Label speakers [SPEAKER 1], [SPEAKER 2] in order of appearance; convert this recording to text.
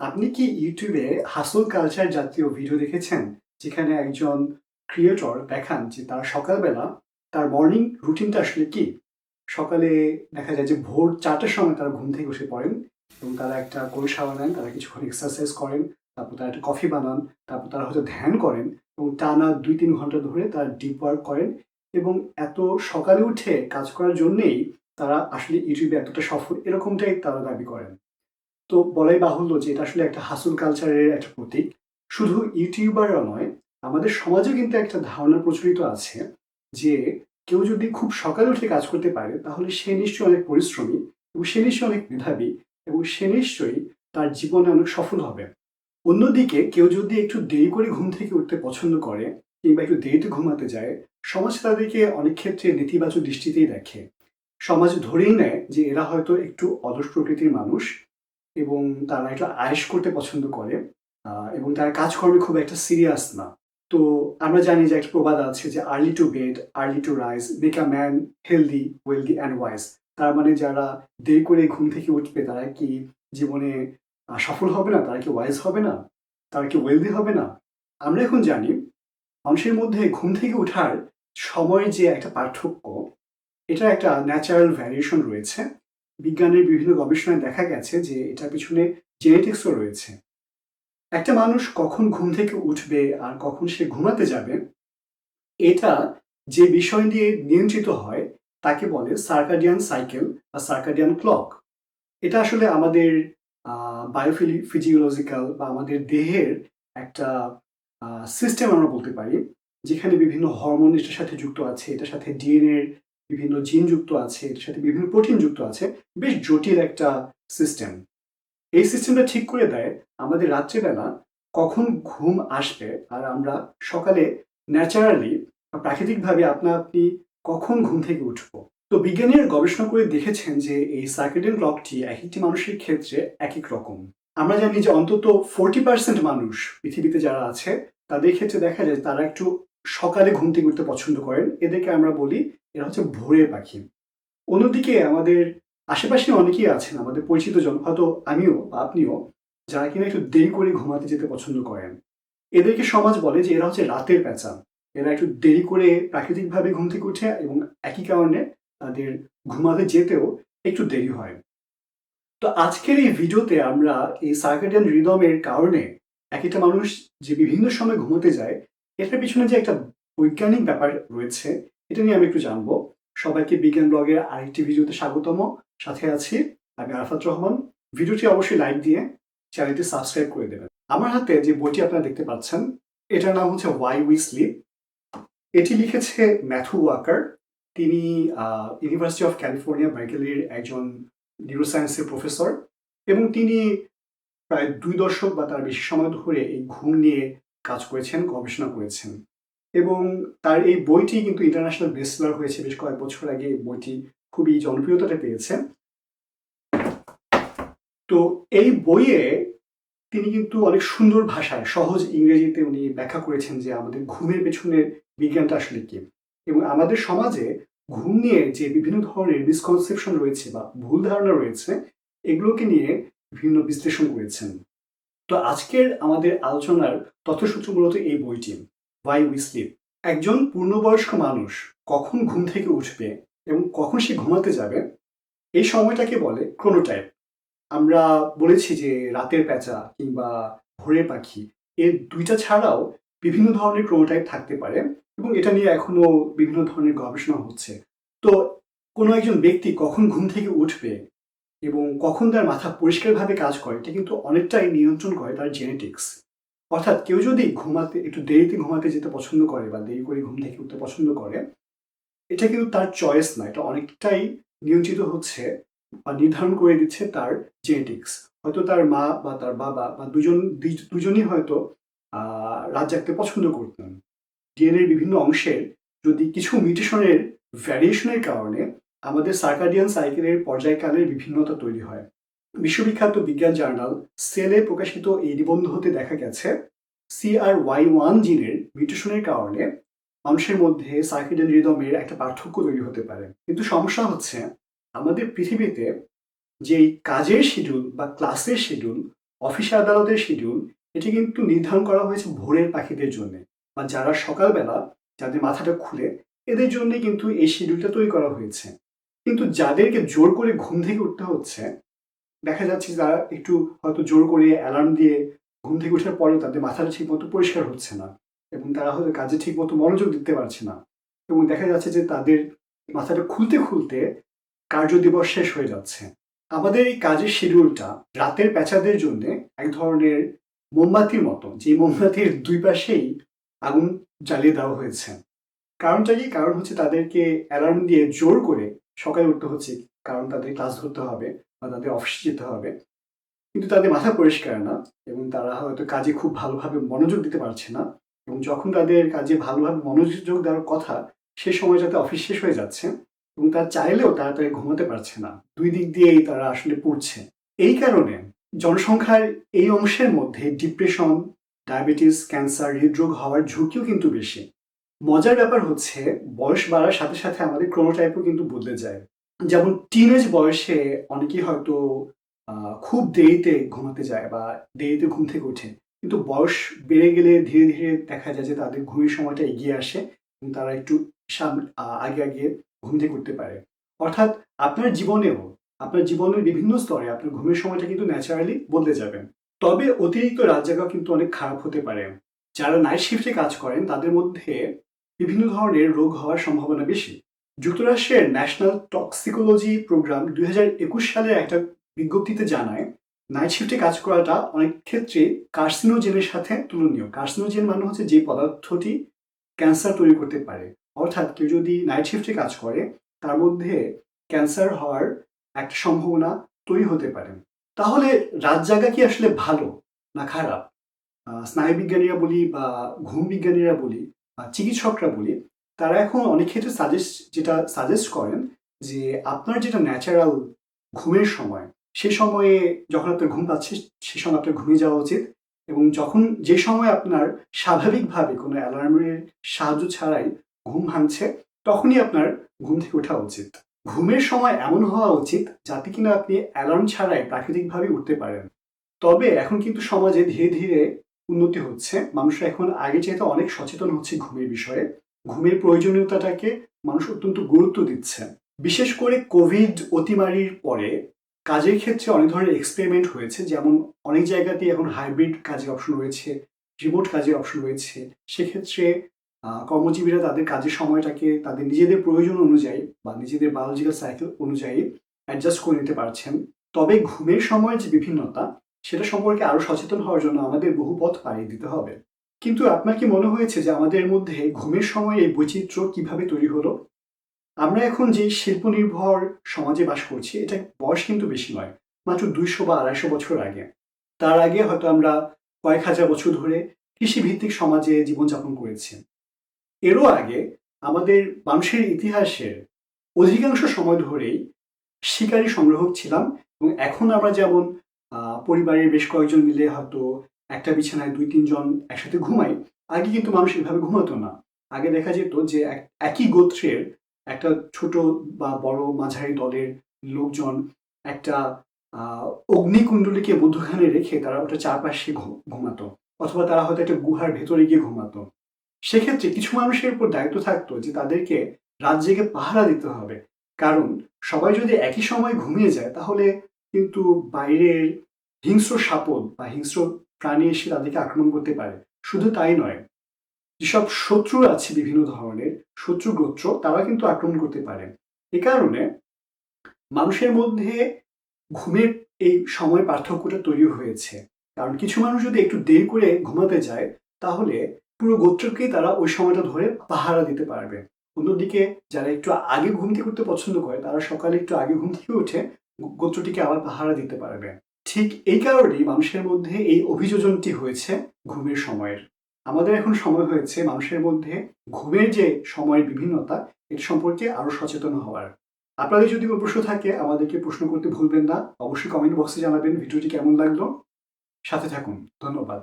[SPEAKER 1] আপনি কি ইউটিউবে হাসল কালচার জাতীয় ভিডিও দেখেছেন? যেখানে একজন ক্রিয়েটর দেখান যে তার সকালবেলা, তার মর্নিং রুটিনটা আসলে কি? সকালে দেখা যায় যে ভোর চারটার সময় তারা ঘুম থেকে উঠে পড়েন এবং তারা একটা শাওয়ার নেন তারা কিছুক্ষণ এক্সারসাইজ করেন, তারপর তারা একটা কফি বানান, তারপর তারা হয়তো ধ্যান করেন এবং টানা দুই তিন ঘণ্টা ধরে তারা ডিপ ওয়ার্ক করেন এবং এত সকালে উঠে কাজ করার জন্যেই তারা আসলে ইউটিউবে এতটা সফল, এরকমটাই তারা দাবি করেন। তো বলাই বাহুল্য যে এটা আসলে একটা হাসুল কালচারের একটা প্রতীক। শুধু ইউটিউবাররা নয়, আমাদের সমাজে কিন্তু একটা ধারণা প্রচলিত আছে যে কেউ যদি খুব সকালে উঠে কাজ করতে পারে, তাহলে সে নিশ্চয়ই অনেক পরিশ্রমী এবং সে নিশ্চয়ই অনেক মেধাবী এবং সে নিশ্চয়ই তার জীবনে অনেক সফল হবে। অন্যদিকে কেউ যদি একটু দেরি করে ঘুম থেকে উঠতে পছন্দ করে কিংবা একটু দেরিতে ঘুমাতে যায়, সমাজ তাদেরকে অনেক ক্ষেত্রে নেতিবাচক দৃষ্টিতেই দেখে। সমাজ ধরেই নেয় যে এরা হয়তো একটু অলস প্রকৃতির মানুষ এবং তারা একটু আয়েস করতে পছন্দ করে এবং তারা কাজকর্মে খুব একটা সিরিয়াস না। তো আমরা জানি যে একটা প্রবাদ আছে যে early to bed early to rise make a man healthy wealthy and wise তার মানে যারা দেরি করে ঘুম থেকে উঠবে, তারা কি জীবনে সফল হবে না? তারা কি ওয়াইজ হবে না? তারা কি ওয়েলদি হবে না? আমরা এখন জানি, মানুষের মধ্যে ঘুম থেকে ওঠার সময়ের যে একটা পার্থক্য এটা একটা ন্যাচারাল ভ্যারিয়েশন রয়েছে। বিজ্ঞানের বিভিন্ন গবেষণায় দেখা গেছে যে এটার পিছনে জেনেটিক্সও রয়েছে। একটা মানুষ কখন ঘুম থেকে উঠবে আর কখন সে ঘুমাতে যাবে, এটা যে বিষয় দিয়ে নিয়ন্ত্রিত হয়, তাকে বলে সার্কাডিয়ান সাইকেল বা সার্কাডিয়ান ক্লক এটা আসলে আমাদের বায়োফিলি ফিজিওলজিক্যাল বা আমাদের দেহের একটা সিস্টেম আমরা বলতে পারি, যেখানে বিভিন্ন হরমোন এটার সাথে যুক্ত আছে, এটার সাথে ডিএনএর বিভিন্ন জিন যুক্ত আছে এটার সাথে বিভিন্ন প্রোটিন যুক্ত আছে, বেশ জটিল একটা সিস্টেম এই সিস্টেমটা ঠিক করে দেয়, আমাদের রাত্রিবেলা কখন ঘুম আসবে আর আমরা সকালে ন্যাচারালি প্রাকৃতিকভাবে আপনা আপনি কখন ঘুম থেকে উঠব? তো বিজ্ঞানীরা গবেষণা করে দেখেছেন যে এই সার্কেডিয়ান ক্লকটি এক একটি মানুষের ক্ষেত্রে এক এক রকম। আমরা জানি যে অন্তত ফোরটি পার্সেন্ট মানুষ পৃথিবীতে যারা আছে, তাদের ক্ষেত্রে দেখা যায় তারা একটু সকালে ঘুম থেকে উঠতে পছন্দ করেন। এদেরকে আমরা বলি এরা হচ্ছে ভোরের পাখি। অন্যদিকে আমাদের আশেপাশে অনেকেই আছেন, আমাদের পরিচিত জন হয়তো আমিও বা আপনিও, যারা কিনা একটু দেরি করে ঘুমাতে যেতে পছন্দ করেন। এদেরকে সমাজ বলে যে এরা হচ্ছে রাতের পেঁচা এরা একটু দেরি করে প্রাকৃতিকভাবে ঘুম থেকে উঠে এবং একই কারণে তাদের ঘুমাতে যেতেও একটু দেরি হয়। তো আজকের এই ভিডিওতে আমরা এই সার্কেডিয়ান রিদমের কারণে এক একটা মানুষ যে বিভিন্ন সময় ঘুমাতে যায়, এটার পিছনে যে একটা বৈজ্ঞানিক ব্যাপার রয়েছে এটা নিয়ে আমি একটু জানব। সবাইকে বিজ্ঞান ব্লগের আরেকটি ভিডিওতে স্বাগতম। সাথে আছি আমি আরাফাত রহমান। ভিডিওটি অবশ্যই লাইক দিয়ে চ্যানেলটি সাবস্ক্রাইব করে দেবেন। আমার হাতে যে বইটি আপনারা দেখতে পাচ্ছেন, এটার নাম হচ্ছে ওয়াই উই স্লিপ এটি লিখেছে ম্যাথু ওয়াকার। তিনি ইউনিভার্সিটি অফ ক্যালিফোর্নিয়া বার্কেলির একজন নিউরোসায়েন্সের প্রফেসর এবং তিনি প্রায় দুই দশক বা তার বেশি সময় ধরে এই ঘুম নিয়ে কাজ করেছেন, গবেষণা করেছেন। এবং তার এই বইটি কিন্তু ইন্টারন্যাশনাল বেস্টলার হয়েছে বেশ কয়েক বছর আগে। এই বইটি খুবই জনপ্রিয়তাটা পেয়েছে। তো এই বইয়ে তিনি কিন্তু অনেক সুন্দর ভাষায়, সহজ ইংরেজিতে উনি ব্যাখ্যা করেছেন যে আমাদের ঘুমের পেছনের বিজ্ঞানটা আসলে কি। এবং আমাদের সমাজে ঘুম নিয়ে যে বিভিন্ন ধরনের মিসকনসেপশন রয়েছে বা ভুল ধারণা রয়েছে, এগুলোকে নিয়ে বিভিন্ন বিশ্লেষণ করেছেন। তো আজকের আমাদের আলোচনার তথ্যসূত্র মূলত এই বইটি। ওয়াই উই স্লিপ একজন পূর্ণবয়স্ক মানুষ কখন ঘুম থেকে উঠবে এবং কখন সে ঘুমাতে যাবে? এই সময়টাকে বলে ক্রোনোটাইপ আমরা বলেছি যে রাতের প্যাঁচা কিংবা ভোরের পাখি, এর দুইটা ছাড়াও বিভিন্ন ধরনের ক্রোনোটাইপ থাকতে পারে এবং এটা নিয়ে এখনও বিভিন্ন ধরনের গবেষণা হচ্ছে। তো কোনো একজন ব্যক্তি কখন ঘুম থেকে উঠবে এবং কখন তার মাথা পরিষ্কারভাবে কাজ করে, এটা কিন্তু অনেকটাই নিয়ন্ত্রণ করে তার জেনেটিক্স অর্থাৎ কেউ যদি ঘুমাতে, একটু দেরিতে ঘুমাতে যেতে পছন্দ করে বা দেরি করে ঘুম থেকে উঠতে পছন্দ করে, এটা কিন্তু তার চয়েস না। এটা অনেকটাই নিয়ন্ত্রিত হচ্ছে বা নির্ধারণ করে দিচ্ছে তার জেনেটিক্স হয়তো তার মা বা তার বাবা বা দুজন দুজনই হয়তো রাত জাগতে পছন্দ করতেন। ডিএনএর বিভিন্ন অংশের যদি কিছু মিউটেশনের ভ্যারিয়েশনের কারণে আমাদের সার্কাডিয়ান সাইকেলের পর্যায়কালের বিভিন্নতা তৈরি হয়। বিশ্ববিখ্যাত বিজ্ঞান জার্নাল সেলে প্রকাশিত এই নিবন্ধ হতে দেখা গেছে সিআর ওয়াই ওয়ান জিনের মিউটেশনের কারণে মানুষের মধ্যে সার্কিডিয়ান রিদমের একটা পার্থক্য তৈরি হতে পারে। কিন্তু সমস্যা হচ্ছে আমাদের পৃথিবীতে যেই কাজের শিডিউল বা ক্লাসের শিডিউল অফিস আদালতের শিডিউল এটি কিন্তু নির্ধারণ করা হয়েছে ভোরের পাখিদের জন্য বা যারা সকালবেলা যাদের মাথাটা খুলে, এদের জন্য কিন্তু এই শিডিউলটা তৈরি করা হয়েছে। কিন্তু যাদেরকে জোর করে ঘুম থেকে উঠতে হচ্ছে দেখা যাচ্ছে তারা একটু হয়তো জোর করে অ্যালার্ম দিয়ে ঘুম থেকে ওঠার পরেও তাদের মাথাটা ঠিক মতো পরিষ্কার হচ্ছে না এবং তারা হয়তো কাজে ঠিক মতো মনোযোগ দিতে পারছে না এবং দেখা যাচ্ছে যে তাদের মাথাটা খুলতে খুলতে কার্য দিবস শেষ হয়ে যাচ্ছে। আমাদের এই কাজের শিডিউলটা রাতের পেঁচাদের জন্য এক ধরনের মোমবাতির মতো যে মোমবাতির দুই পাশেই আগুন জ্বালিয়ে দেওয়া হয়েছে। কারণটা কি? কারণ হচ্ছে তাদেরকে অ্যালার্ম দিয়ে জোর করে সকালে উঠতে হচ্ছে, কারণ তাদের ক্লাস ধরতে হবে। বা তাদের অফিসে যেতে হবে। কিন্তু তাদের মাথা পরিষ্কার না এবং তারা হয়তো কাজে খুব ভালোভাবে মনোযোগ দিতে পারছে না এবং যখন তাদের কাজে ভালোভাবে মনোযোগ দেওয়ার কথা সে সময় যাতে অফিস শেষ হয়ে যাচ্ছে এবং তারা চাইলেও তাড়াতাড়ি ঘুমাতে পারছে না। দুই দিক দিয়েই তারা আসলে পড়ছে। এই কারণে জনসংখ্যার এই অংশের মধ্যে ডিপ্রেশন, ডায়াবেটিস, ক্যান্সার, হৃদরোগ হওয়ার ঝুঁকিও কিন্তু বেশি। মজার ব্যাপার হচ্ছে বয়স বাড়ার সাথে সাথে আমাদের ক্রোনোটাইপও কিন্তু বদলে যায়। যেমন টিনেজ বয়সে অনেকেই হয়তো খুব দেরিতে ঘুমাতে যায় বা দেরিতে ঘুম থেকে ওঠে। কিন্তু বয়স বেড়ে গেলে ধীরে ধীরে দেখা যায় যে তাদের ঘুমের সময়টা এগিয়ে আসে এবং তারা একটু আগে আগে ঘুম থেকে উঠতে পারে। অর্থাৎ আপনার জীবনেও, আপনার জীবনের বিভিন্ন স্তরে আপনার ঘুমের সময়টা কিন্তু ন্যাচারালি বদলে যাবে। তবে অতিরিক্ত রাত জাগা কিন্তু অনেক খারাপ হতে পারে। যারা নাইট শিফটে কাজ করেন তাদের মধ্যে বিভিন্ন ধরনের রোগ হওয়ার সম্ভাবনা বেশি। যুক্তরাষ্ট্রের ন্যাশনাল টক্সিকোলজি প্রোগ্রাম দুই হাজার একুশ সালের একটা বিজ্ঞপ্তিতে জানায়, নাইট শিফটে কাজ করাটা অনেক ক্ষেত্রে কার্সিনোজেনের সাথে তুলনীয়। কার্সিনোজেন মানে হচ্ছে যে পদার্থটি ক্যান্সার তৈরি করতে পারে। অর্থাৎ কেউ যদি নাইট শিফটে কাজ করে, তার মধ্যে ক্যান্সার হওয়ার একটা সম্ভাবনা তৈরি হতে পারে। তাহলে রাত জাগা কি আসলে ভালো না খারাপ? স্নায়ুবিজ্ঞানীরা বলি বা ঘুম বিজ্ঞানীরা বলি বা চিকিৎসকরা বলি তারা এখন অনেক ক্ষেত্রে সাজেস্ট যেটা সাজেস্ট করেন যে আপনার যেটা ন্যাচারাল ঘুমের সময়, সে সময়ে যখন আপনার ঘুম পাচ্ছে, সে সময় আপনার ঘুমিয়ে যাওয়া উচিত এবং যখন যে সময় আপনার স্বাভাবিকভাবে কোনো অ্যালার্মের সাহায্য ছাড়াই ঘুম ভাঙছে, তখনই আপনার ঘুম থেকে ওঠা উচিত। ঘুমের সময় এমন হওয়া উচিত যাতে কিনা আপনি অ্যালার্ম ছাড়াই প্রাকৃতিকভাবে উঠতে পারেন। তবে এখন কিন্তু সমাজে ধীরে ধীরে উন্নতি হচ্ছে। মানুষরা এখন আগে চাইতে অনেক সচেতন হচ্ছে ঘুমের বিষয়ে। ঘুমের প্রয়োজনীয়তাটাকে মানুষ অত্যন্ত গুরুত্ব দিচ্ছে। বিশেষ করে কোভিড অতিমারির পরে কাজের ক্ষেত্রে অনেক ধরনের এক্সপেরিমেন্ট হয়েছে, যেমন অনেক জায়গাতে এখন হাইব্রিড কাজের অপশন রয়েছে রিমোট কাজের অপশন রয়েছে। সেক্ষেত্রে কর্মজীবীরা তাদের কাজের সময়টাকে তাদের নিজেদের প্রয়োজন অনুযায়ী বা নিজেদের বায়োলজিক্যাল সাইকেল অনুযায়ী অ্যাডজাস্ট করে নিতে পারছেন। তবে ঘুমের সময় যে বিভিন্নতা, সেটা সম্পর্কে আরও সচেতন হওয়ার জন্য আমাদের বহু পথ পাড়িয়ে দিতে হবে। কিন্তু আপনার কি মনে হয়েছে যে আমাদের মধ্যে ঘুমের সময় এই বৈচিত্র্য কীভাবে তৈরি হলো? আমরা এখন যে শিল্প নির্ভর সমাজে বাস করছি, এটা বয়স কিন্তু বেশি নয়, মাত্র দুইশো বা আড়াইশো বছর আগে। তার আগে হয়তো আমরা কয়েক হাজার বছর ধরে কৃষিভিত্তিক সমাজে জীবনযাপন করেছি। এরও আগে আমাদের মানুষের ইতিহাসের অধিকাংশ সময় ধরেই শিকারী সংগ্রাহক ছিলাম এবং এখন আমরা যেমন পরিবারের বেশ কয়েকজন মিলে হয়তো একটা বিছানায় দুই, তিনজন একসাথে ঘুমাই আগে কিন্তু মানুষ এভাবে ঘুমাতো না। আগে দেখা যেত যে এক- একই গোত্রের একটা ছোট বা বড় মাঝারি দলের লোকজন একটা অগ্নিকুণ্ডলীকে মধ্যখানে রেখে তারা ওটা চারপাশে ঘুমাতো। অথবা তারা হয়তো একটা গুহার ভেতরে গিয়ে ঘুমাতো। সেক্ষেত্রে কিছু মানুষের উপর দায়িত্ব থাকতো যে তাদেরকে রাত জেগে পাহারা দিতে হবে। কারণ সবাই যদি একই সময় ঘুমিয়ে যায়, তাহলে কিন্তু বাইরের হিংস্র সাপদ বা হিংস্র প্রাণী এসে তাদেরকে আক্রমণ করতে পারে। শুধু তাই নয়, যেসব শত্রু আছে বিভিন্ন ধরনের, শত্রু গোত্র তারা কিন্তু আক্রমণ করতে পারে। এ কারণে মানুষের মধ্যে ঘুমের এই সময় পার্থক্যটা তৈরি হয়েছে। কারণ কিছু মানুষ যদি একটু দেরি করে ঘুমাতে যায়, তাহলে পুরো গোত্রকেই তারা ওই সময়টা ধরে পাহারা দিতে পারবে। অন্যদিকে, যারা একটু আগে ঘুম থেকে উঠতে পছন্দ করে, তারা সকালে একটু আগে ঘুম থেকে উঠে গোত্রটিকে আবার পাহারা দিতে পারবে। ঠিক এই কারণেই মানুষের মধ্যে এই অভিযোজনটি হয়েছে ঘুমের সময়ের। আমাদের এখন সময় হয়েছে মানুষের মধ্যে ঘুমের যে সময়ের বিভিন্নতা এর সম্পর্কে আরও সচেতন হওয়ার। আপনাদের যদি কোনো প্রশ্ন থাকে, আমাদেরকে প্রশ্ন করতে ভুলবেন না। অবশ্যই কমেন্ট বক্সে জানাবেন ভিডিওটি কেমন লাগল। সাথে থাকুন। ধন্যবাদ।